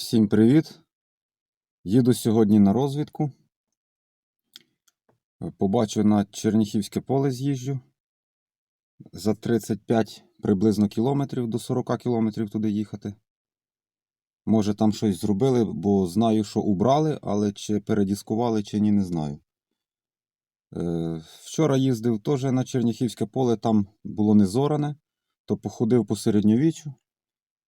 Всім привіт! Їду сьогодні на розвідку. Е, Побачу на Черніхівське поле з'їжджу. За 35 приблизно кілометрів до 40 кілометрів туди їхати. Може там щось зробили, бо знаю, що убрали, але чи передіскували, чи ні, не знаю. Е, Вчора їздив теж на Черніхівське поле, там було не зоране, то походив по середньовіччю.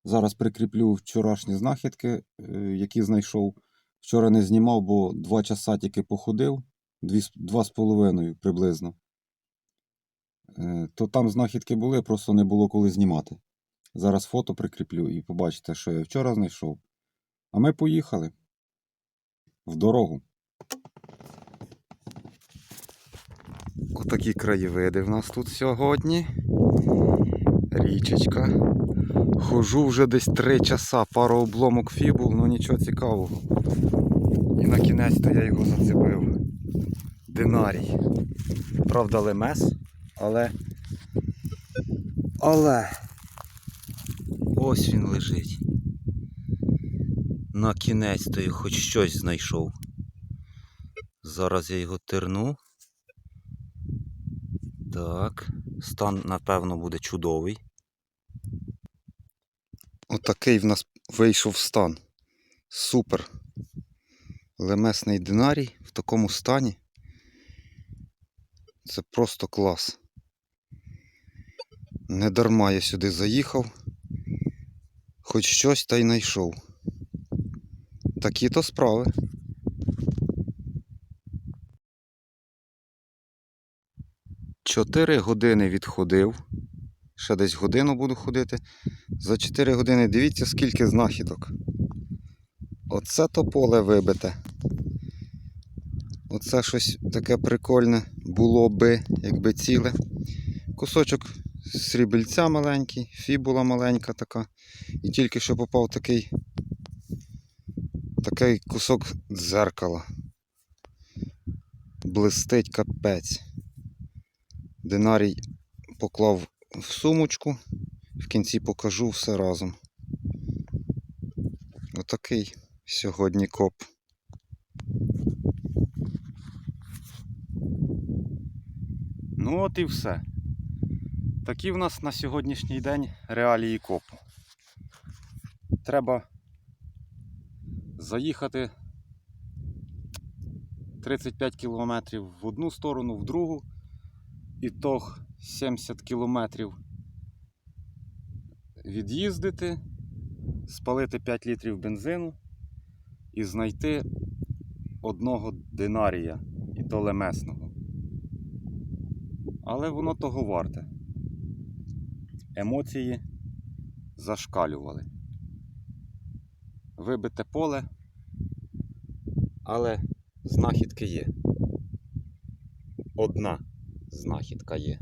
Зараз прикріплю вчорашні знахідки, е, які знайшов. Вчора не знімав, бо два часа тільки походив, дві, з- два з половиною приблизно. Е, То там знахідки були, просто не було коли знімати. Зараз фото прикріплю і побачите, що я вчора знайшов. А ми поїхали в дорогу. Отакі краєвиди в нас тут сьогодні. Річечка. Хожу вже десь три часа, пару обломок фібул, ну нічого цікавого. І на кінець то я його зацепив. Динарій. Правда, лемес, але. Але. Ось він лежить. На кінець то я хоч щось знайшов. Зараз я його терну. Так. Стан, напевно, буде чудовий. Отакий в нас вийшов стан. Супер. Лемесний динарій в такому стані. Це просто клас. Не дарма я сюди заїхав. Хоч щось та й знайшов. Такі то справи. Чотири години відходив. Ще десь годину буду ходити. За 4 години дивіться, скільки знахідок. Оце то поле вибите. Оце щось таке прикольне було би, якби ціле. Кусочок срібельця маленький, фібула маленька така. І тільки що попав такий такий кусок дзеркала. Блистить капець. Динарій поклав в сумочку. В кінці покажу все разом. Отакий сьогодні коп. Ну от і все. Такі в нас на сьогоднішній день реалії копу. Треба заїхати 35 кілометрів в одну сторону, в другу. Ітог 70 кілометрів від'їздити, спалити 5 літрів бензину і знайти одного динарія, і то лемесного. Але воно того варте. Емоції зашкалювали. Вибите поле, але знахідки є. Одна знахідка є.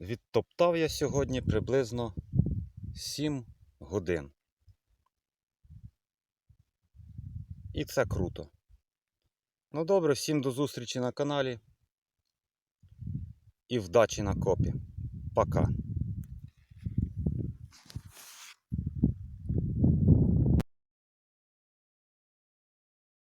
Відтоптав я сьогодні приблизно 7 годин. І це круто. Ну добре, всім до зустрічі на каналі. І вдачі на копі. Пока.